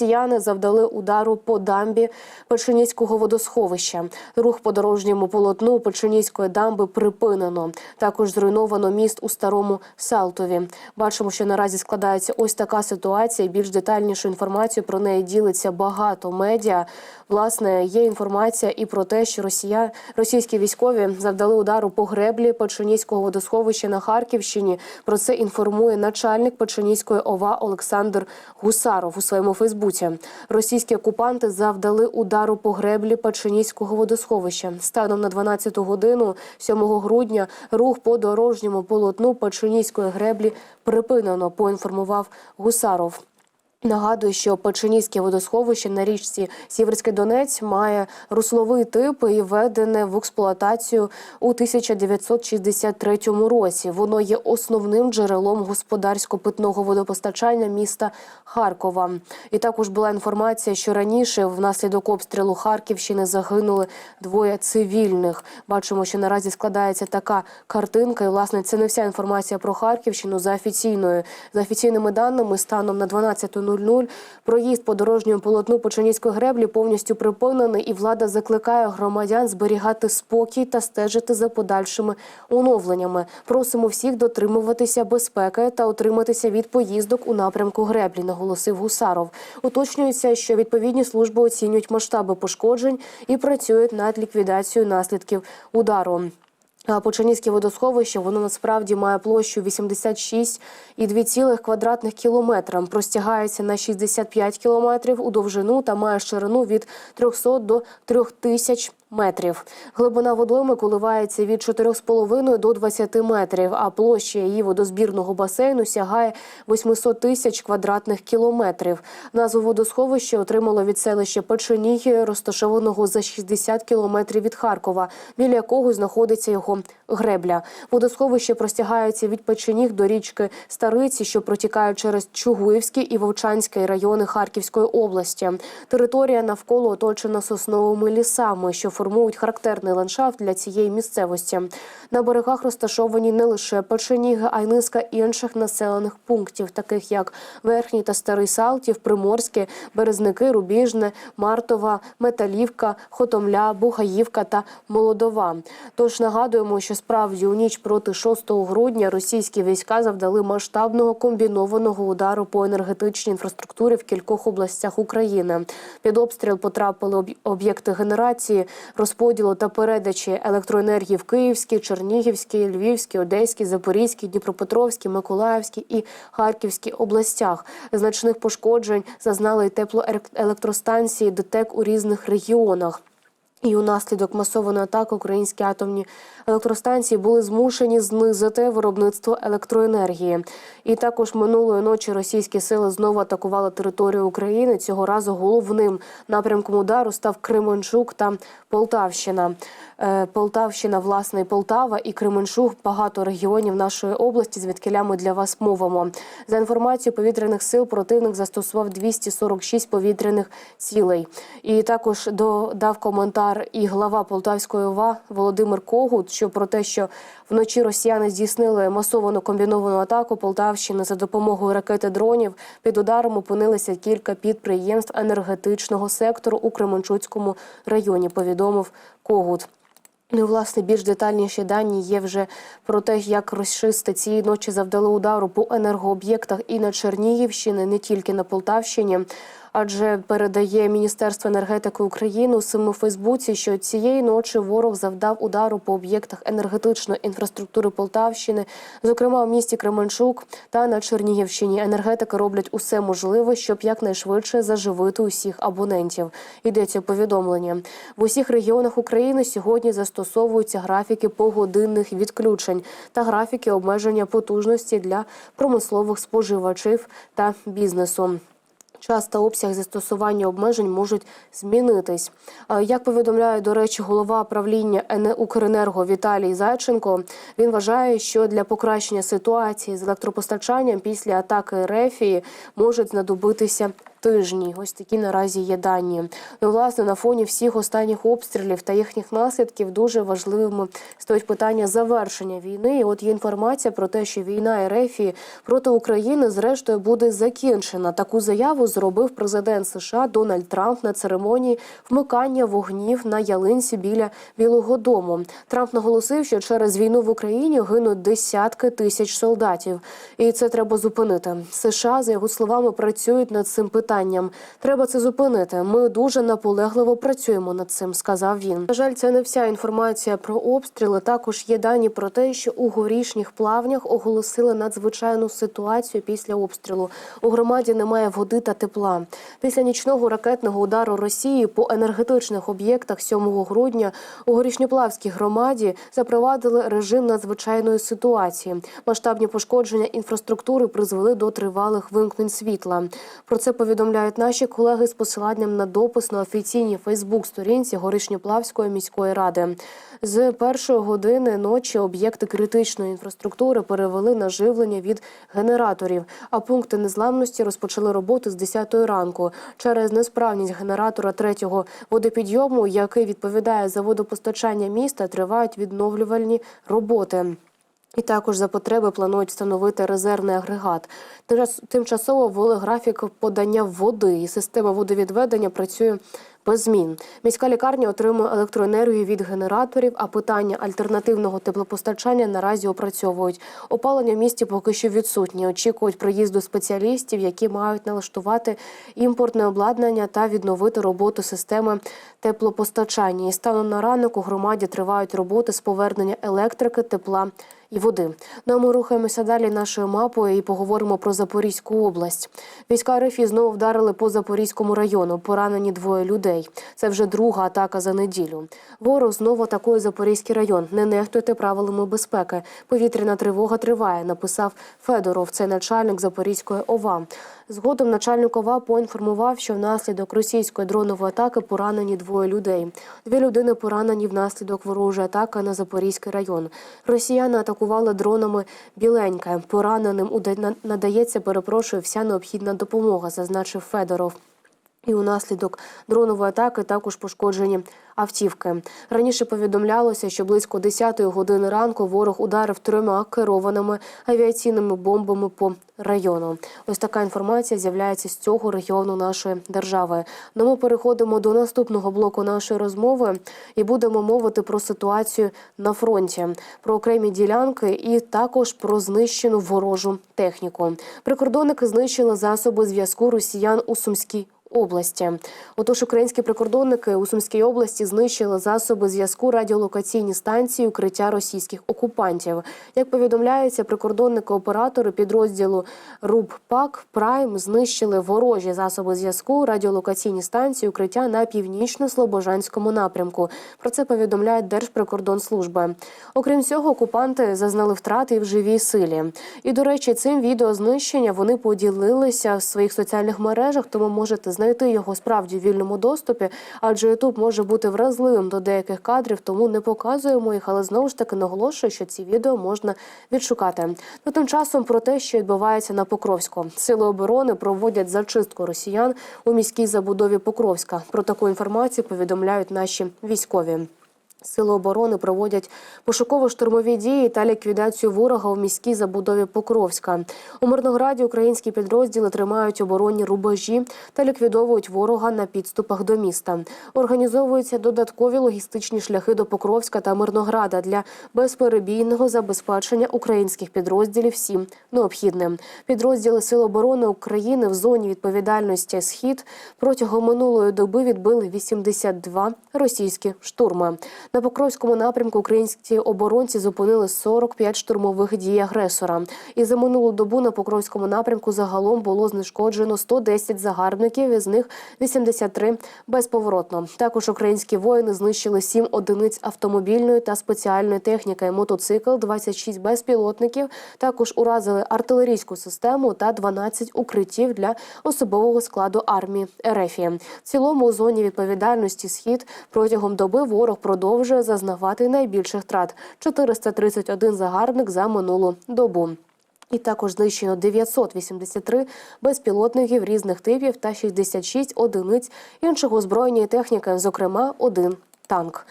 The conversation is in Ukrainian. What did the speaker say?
Росіяни завдали удару по дамбі Печеніського водосховища. Рух по дорожньому полотну Печеніської дамби припинено. Також зруйновано міст у старому Салтові. Бачимо, що наразі складається ось така ситуація. Більш детальнішу інформацію про неї ділиться багато медіа. Власне, є інформація і про те, що Росія російські військові завдали удару по греблі Печеніського водосховища на Харківщині. Про це інформує начальник Печеніської ОВА Олександр Гусаров у своєму Фейсбуці. Російські окупанти завдали удару по греблі Печеніського водосховища. Станом на 12 годину 7 грудня рух по дорожньому полотну Печеніської греблі припинено. Поінформував Гусаров. Нагадую, що Печеніське водосховище на річці Сіверський Донець має русловий тип і введене в експлуатацію у 1963 році. Воно є основним джерелом господарсько-питного водопостачання міста Харкова. І також була інформація, що раніше внаслідок обстрілу Харківщини загинули двоє цивільних. Бачимо, що наразі складається така картинка. І власне це не вся інформація про Харківщину за офіційною за офіційними даними станом на 12.00 проїзд по дорожньому полотну Починівської греблі повністю припинений, і влада закликає громадян зберігати спокій та стежити за подальшими оновленнями. Просимо всіх дотримуватися безпеки та утриматися від поїздок у напрямку греблі, наголосив Гусаров. Уточнюється, що відповідні служби оцінюють масштаби пошкоджень і працюють над ліквідацією наслідків удару. Почанівське водосховище воно насправді має площу 86,2 квадратних кілометра. Простягається на 65 кілометрів у довжину та має ширину від 300 до 3000 метрів. Глибина водойми коливається від 4,5 до 20 метрів, а площа її водозбірного басейну сягає 800 тисяч квадратних кілометрів. Назву водосховища отримало від селища Печеніги, розташованого за 60 кілометрів від Харкова, біля якого знаходиться його гребля. Водосховище простягається від Печеніг до річки Стариці, що протікає через Чугуївський і Вовчанський райони Харківської області. Територія навколо оточена сосновими лісами, що формують характерний ландшафт для цієї місцевості. На берегах розташовані не лише Печеніги, а й низка інших населених пунктів, таких як Верхній та Старий Салтів, Приморське, Березники, Рубіжне, Мартова, Металівка, Хотомля, Бугаївка та Молодова. Тож нагадуємо, що справді у ніч проти 6 грудня російські війська завдали масштабного комбінованого удару по енергетичній інфраструктурі в кількох областях України. Під обстріл потрапили об- об'єкти генерації, розподілу та передачі електроенергії в Київській, Чернігівській, Львівській, Одеській, Запорізькій, Дніпропетровській, Миколаївській і Харківській областях. Значних пошкоджень зазнали й теплоелектростанції ДТЕК у різних регіонах. І унаслідок масованої атаки українські атомні електростанції були змушені знизити виробництво електроенергії. І також минулої ночі російські сили знову атакували територію України. Цього разу головним напрямком удару став Кременчук та Полтавщина. Е, Полтавщина, власне, Полтава і Кременчук – багато регіонів нашої області, звідкиля ми для вас мовимо. За інформацією повітряних сил, противник застосував 246 повітряних цілей. І також додав коментар і глава Полтавської ОВА Володимир Когут, що про те, що вночі росіяни здійснили масовану комбіновану атаку Полтавщини за допомогою ракети дронів. Під ударом опинилися кілька підприємств енергетичного сектору у Кременчуцькому районі. Повідомив Когут. Ну, власне, більш детальніші дані є вже про те, як російсти цієї ночі завдали удару по енергооб'єктах і на Чернігівщині, не тільки на Полтавщині. Адже передає Міністерство енергетики України у своєму Фейсбуці, що цієї ночі ворог завдав удару по об'єктах енергетичної інфраструктури Полтавщини, зокрема у місті Кременчук та на Чернігівщині. Енергетики роблять усе можливе, щоб якнайшвидше заживити усіх абонентів. Йдеться повідомлення в усіх регіонах України сьогодні застосовуються графіки погодинних відключень та графіки обмеження потужності для промислових споживачів та бізнесу. Час та обсяг застосування обмежень можуть змінитись. Е, Як повідомляє, до речі, голова правління ЕН Укренерго Віталій Зайченко, він вважає, що для покращення ситуації з електропостачанням після атаки Рефії можуть знадобитися тижні. Ось такі наразі є дані. Ну, власне, на фоні всіх останніх обстрілів та їхніх наслідків дуже важливими стоїть питання завершення війни. І от є інформація про те, що війна РФ проти України зрештою буде закінчена. Таку заяву зробив президент США Дональд Трамп на церемонії вмикання вогнів на ялинці біля Білого Дому. Трамп наголосив, що через війну в Україні гинуть десятки тисяч солдатів, і це треба зупинити. США за його словами працюють над цим питанням. Треба це зупинити. Ми дуже наполегливо працюємо над цим, сказав він. На жаль, це не вся інформація про обстріли. Також є дані про те, що у горішніх плавнях оголосили надзвичайну ситуацію після обстрілу. У громаді немає води та тепла. Після нічного ракетного удару Росії по енергетичних об'єктах 7 грудня у горішньоплавській громаді запровадили режим надзвичайної ситуації. Масштабні пошкодження інфраструктури призвели до тривалих вимкнень світла. Про це повідомляють наші колеги з посиланням на допис на офіційній Фейсбук-сторінці Горішньоплавської міської ради. З першої години ночі об'єкти критичної інфраструктури перевели на живлення від генераторів, а пункти незламності розпочали роботу з 10 ранку через несправність генератора третього водопідйому, який відповідає за водопостачання міста, тривають відновлювальні роботи. І також за потреби планують встановити резервний агрегат. Тимчас- Тимчасово ввели графік подання води, і система водовідведення працює без змін. Міська лікарня отримує електроенергію від генераторів, а питання альтернативного теплопостачання наразі опрацьовують. Опалення в місті поки що відсутнє. Очікують приїзду спеціалістів, які мають налаштувати імпортне обладнання та відновити роботу системи теплопостачання. І станом на ранок у громаді тривають роботи з повернення електрики, тепла і води. Ну а ми рухаємося далі нашою мапою і поговоримо про Запорізьку область. Війська РФ знову вдарили по Запорізькому району. Поранені двоє людей. Це вже друга атака за неділю. Ворог знову атакує Запорізький район. Не нехтуйте правилами безпеки. Повітряна тривога триває. Написав Федоров. Це начальник Запорізької ОВА. Згодом начальник ОВА поінформував, що внаслідок російської дронової атаки поранені двоє людей. Дві людини поранені внаслідок ворожої атаки на Запорізький район. Росіяни атакували дронами біленьке. Пораненим надається, перепрошую, вся необхідна допомога, зазначив Федоров. І унаслідок дронової атаки також пошкоджені автівки. Раніше повідомлялося, що близько 10-ї години ранку ворог ударив трьома керованими авіаційними бомбами по району. Ось така інформація з'являється з цього регіону нашої держави. Ну, ми переходимо до наступного блоку нашої розмови і будемо мовити про ситуацію на фронті, про окремі ділянки і також про знищену ворожу техніку. Прикордонники знищили засоби зв'язку росіян у Сумській області. Отож, українські прикордонники у Сумській області знищили засоби зв'язку радіолокаційні станції укриття російських окупантів. Як повідомляється, прикордонники-оператори підрозділу РУБ-ПАК Прайм знищили ворожі засоби зв'язку радіолокаційні станції укриття на північно-слобожанському напрямку. Про це повідомляє Держприкордонслужба. Окрім цього, окупанти зазнали втрати в живій силі. І до речі, цим відео знищення вони поділилися в своїх соціальних мережах, тому можете знайти його справді в вільному доступі, адже Ютуб може бути вразливим до деяких кадрів, тому не показуємо їх, але знову ж таки наголошую, що ці відео можна відшукати. Ну тим часом про те, що відбувається на Покровську, сили оборони проводять зачистку росіян у міській забудові Покровська. Про таку інформацію повідомляють наші військові. Сили оборони проводять пошуково-штурмові дії та ліквідацію ворога у міській забудові Покровська. У Мирнограді українські підрозділи тримають оборонні рубежі та ліквідовують ворога на підступах до міста. Організовуються додаткові логістичні шляхи до Покровська та Мирнограда для безперебійного забезпечення українських підрозділів всім необхідним. Підрозділи Сил оборони України в зоні відповідальності Схід протягом минулої доби відбили 82 російські штурми. На Покровському напрямку українські оборонці зупинили 45 штурмових дій агресора. І за минулу добу на Покровському напрямку загалом було знешкоджено 110 загарбників, із них 83 безповоротно. Також українські воїни знищили 7 одиниць автомобільної та спеціальної техніки, мотоцикл, 26 безпілотників. Також уразили артилерійську систему та 12 укриттів для особового складу армії РФ. В цілому у зоні відповідальності схід протягом доби ворог продовжує зазнавати найбільших втрат 431 загарбник за минулу добу. І також знищено 983 безпілотників різних типів та 66 одиниць іншого озброєння і техніки, зокрема один танк.